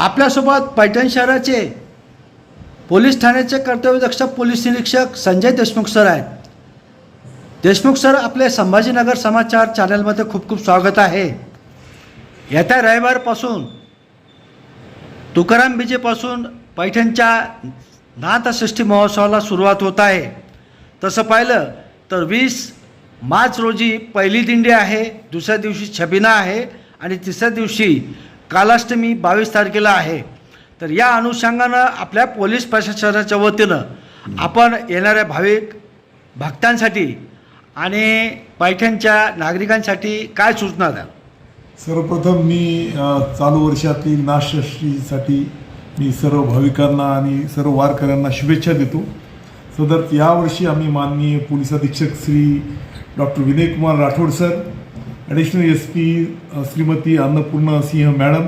आपल्यासोबत पैठण शहराचे पोलीस ठाण्याचे कर्तव्यदक्ष पोलीस निरीक्षक संजय देशमुख सर आहेत. देशमुख सर आपले संभाजीनगर समाचार चॅनलमध्ये खूप खूप स्वागत आहे. येत्या रविवारपासून तुकाराम बीजेपासून पैठणच्या नाथषष्ठी महोत्सवाला सुरुवात होत आहे. तसं पाहिलं तर वीस मार्च रोजी पहिली दिंडी आहे दुसऱ्या दिवशी छबिना आहे आणि तिसऱ्या दिवशी कालाष्टमी बावीस तारखेला आहे. तर या अनुषंगानं आपल्या पोलीस प्रशासनाच्या वतीनं आपण येणाऱ्या भाविक भक्तांसाठी आणि पैठणच्या नागरिकांसाठी काय सूचना द्या सर्वप्रथम मी चालू वर्षातील नाशषष्टीसाठी मी सर्व भाविकांना आणि सर्व वारकऱ्यांना शुभेच्छा देतो. सदर यावर्षी आम्ही माननीय पोलीस अधीक्षक Shri doctor Vinaykumar Rathod sir additional S P Shrimati Annapurna Singh madam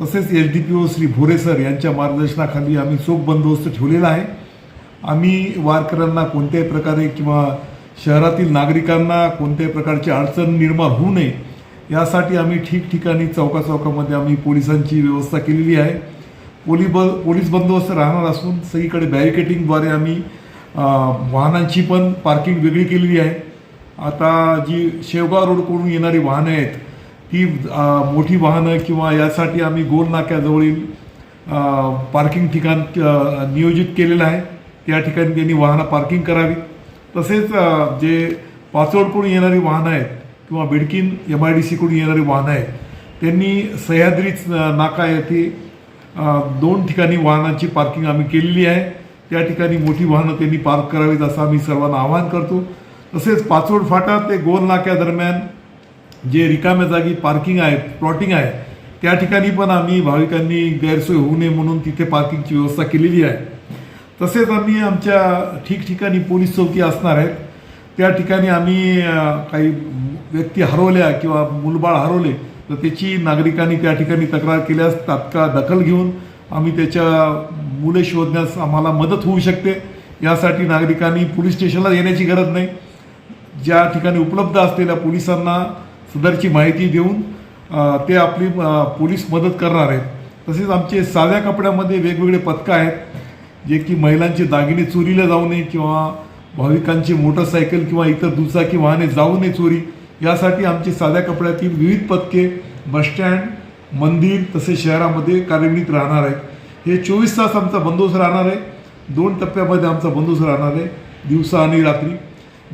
तसेच S D P O Shri Bhore sir यांच्या मार्गदर्शनाखाली आम्ही चोख बंदोबस्त ठेवलेला आहे. आम्ही वारकऱ्यांना कोणत्याही प्रकारे किंवा शहरातील नागरिकांना कोणत्याही प्रकारची अडचण निर्माण होऊ नये यासाठी आम्ही ठिकठिकाणी चौकाचौकामध्ये आम्ही पोलिसांची व्यवस्था केलेली आहे. पोली ब पोलीस बंदोबस्त राहणार असून सगळीकडे बॅरिकेटिंगद्वारे आम्ही वाहनांची पण पार्किंग वेगळी केलेली आहे. आता जी शेवगाव रोडकडून येणारी वाहनं आहेत ती मोठी वाहनं किंवा यासाठी आम्ही गोल नाक्याजवळील पार्किंग ठिकाण नियोजित केलेलं आहे. त्या ठिकाणी त्यांनी वाहनं पार्किंग करावी. तसेच जे पाचोडकडून येणारी वाहनं आहेत किंवा बिडकीन एम आय डी सीकडून येणारी वाहनं आहेत त्यांनी सह्याद्रीच नाका येथे दोन ठिकाणी वाहनांची पार्किंग आम्ही केलेली आहे. त्या ठिकाणी मोठी वाहनं त्यांनी पार्क करावीत असं आम्ही सर्वांना आवाहन करतो. तसेच पाचोड फाटा ते गोल नाक्यादरम्यान जे रिकाम्या जागी पार्किंग आहे प्लॉटिंग आहे त्या ठिकाणी पण आम्ही भाविकांनी गैरसोय होऊ नये म्हणून तिथे पार्किंगची व्यवस्था केलेली आहे. तसेच आम्ही आमच्या ठिकठिकाणी पोलीस चौकी असणार आहेत. त्या ठिकाणी आम्ही काही व्यक्ती हरवल्या किंवा मुलबाळ हरवले तर त्याची नागरिकांनी त्या ठिकाणी तक्रार केल्यास तात्काळ दखल घेऊन आम्ही त्याच्या मुले शोधण्यास आम्हाला मदत होऊ शकते. यासाठी नागरिकांनी पोलीस स्टेशनला येण्याची गरज नाही. ज्या ठिकाणी उपलब्ध असलेल्या पोलिसांना सदरची माहिती देऊन ते आपली पोलीस मदत करणार आहेत. तसेच आमचे साध्या कपड्यामध्ये वेगवेगळे पथकं आहेत जे की महिलांचे दागिने चोरीला जाऊ नये किंवा भाविकांची मोटरसायकल किंवा इतर दुचाकी वाहने जाऊ नये चोरी यासाठी आमची साध्या कपड्यातील विविध पथके बसस्टँड मंदिर तसेच शहरामध्ये कार्यान्वित राहणार आहेत. हे चोवीस तास आमचा बंदोबस्त राहणार आहे. दोन टप्प्यामध्ये आमचा बंदोबस्त राहणार आहे. दिवसा आणि रात्री.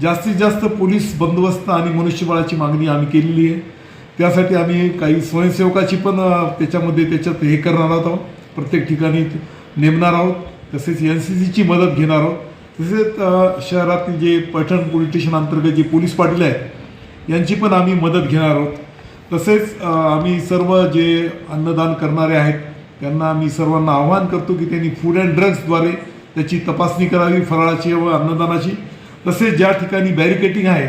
जास्तीत जास्त पोलीस बंदोबस्त आणि मनुष्यबळाची मागणी आम्ही केलेली आहे. त्यासाठी आम्ही काही स्वयंसेवकाची पण त्याच्यामध्ये त्याच्यात हे करणार आहोत. प्रत्येक ठिकाणी नेमणार आहोत. तसेच एन सी सीची मदत घेणार आहोत. तसेच शहरातील जे पैठण पोलीस स्टेशन अंतर्गत जे पोलीस पाटील आहेत यांची पण आम्ही मदत घेणार आहोत. तसेच आम्ही सर्व जे अन्नदान करणारे आहेत त्यांना आम्ही सर्वांना आवाहन करतो की त्यांनी फूड अँड ड्रग्सद्वारे त्याची तपासणी करावी फराळाची व अन्नदानाची. तसेच ज्या ठिकाणी बॅरिकेटिंग आहे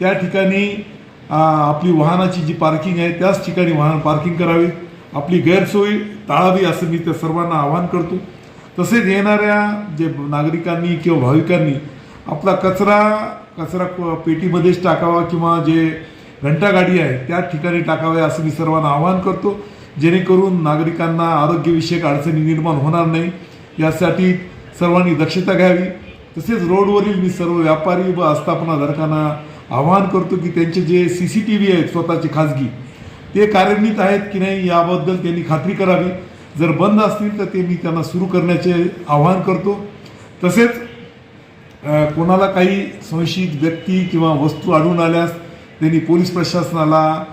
त्या ठिकाणी आपली वाहनाची जी पार्किंग आहे त्याच ठिकाणी वाहन पार्किंग करावी. आपली गैरसोय टाळावी असं मी त्या सर्वांना आवाहन करतो. तसेच येणाऱ्या जे नागरिकांनी किंवा भाविकांनी आपला कचरा कचरा पेटीमध्येच टाकावा किंवा जे घंटागाडी आहे त्या ठिकाणी टाकावे असं मी सर्वांना आवाहन करतो. जेणेकरून नागरिकांना आरोग्यविषयक अडचणी निर्माण होणार नाही. यासाठी सर्वांनी दक्षता घ्यावी. तसेच रोडवरील मी सर्व व्यापारी व आस्थापनाधारकांना आवाहन करतो की त्यांचे जे सी सी टी व्ही आहेत स्वतःचे खाजगी ते कार्यान्वित आहेत की नाही याबद्दल त्यांनी खात्री करावी. जर बंद असतील तर ते मी त्यांना सुरू करण्याचे आवाहन करतो. तसेच कोणाला काही संशयित व्यक्ती किंवा वस्तू आढळून आल्यास त्यांनी पोलीस प्रशासनाला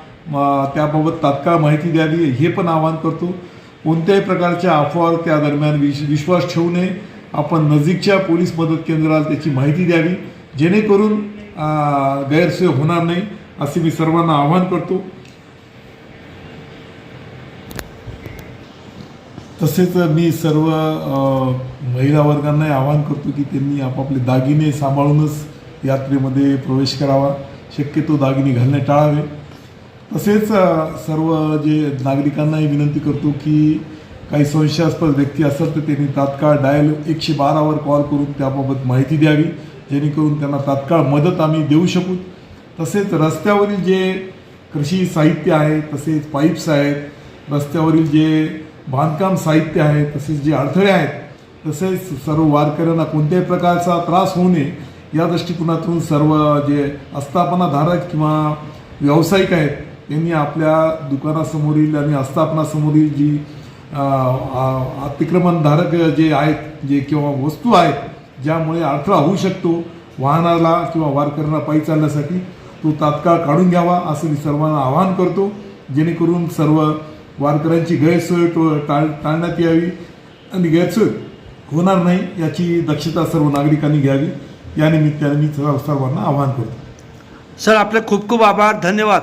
त्याबाबत तात्काळ माहिती द्यावी हे पण आवाहन करतो. कोणत्याही प्रकारच्या अफवावर त्या दरम्यान विश विश्वास ठेवू नये. आपण नजीकच्या पोलीस मदत केंद्राला त्याची माहिती द्यावी. जेणेकरून गैरसोय होणार नाही असे मी सर्वांना आवाहन करतो. तसेच मी सर्व महिला वर्गांनाही आवाहन करतो की त्यांनी आपापले दागिने सांभाळूनच यात्रेमध्ये प्रवेश करावा. शक्यतो दागिने घालणे टाळावे. तसेच सर्व जे नागरिकांनाही विनंती करतो की काही संशयास्पद व्यक्ती असेल तर त्यांनी तात्काळ डायल एकशे बारावर कॉल करून त्याबाबत माहिती द्यावी. जेणेकरून त्यांना तात्काळ मदत आम्ही देऊ शकू. तसेच रस्त्यावरील जे कृषी साहित्य आहे तसेच पाईप्स आहेत रस्त्यावरील जे बांधकाम साहित्य आहे तसेच जे अडथळे आहेत तसेच सर्व वारकऱ्यांना कोणत्याही प्रकारचा त्रास होऊ नये या दृष्टिकोनातून सर्व जे आस्थापनाधारक किंवा व्यावसायिक आहेत त्यांनी आपल्या दुकानासमोरील आणि आस्थापनासमोरील जी आ- अतिक्रमणधारक जे आहेत जे किंवा वस्तू आहेत ज्यामुळे अडथळा होऊ शकतो वाहनाला किंवा वारकऱ्यांना पायी चालण्यासाठी तो तात्काळ काढून घ्यावा असं मी सर्वांना आवाहन करतो. जेणेकरून सर्व वारकऱ्यांची गैरसोय टो- टाळ टाळण्यात यावी आणि गैरसोय होणार नाही याची दक्षता सर्व नागरिकांनी घ्यावी. या निमित्ताने मी सर्व- सर्वांना आवाहन करतो. सर आपले खूप खूप आभार. धन्यवाद.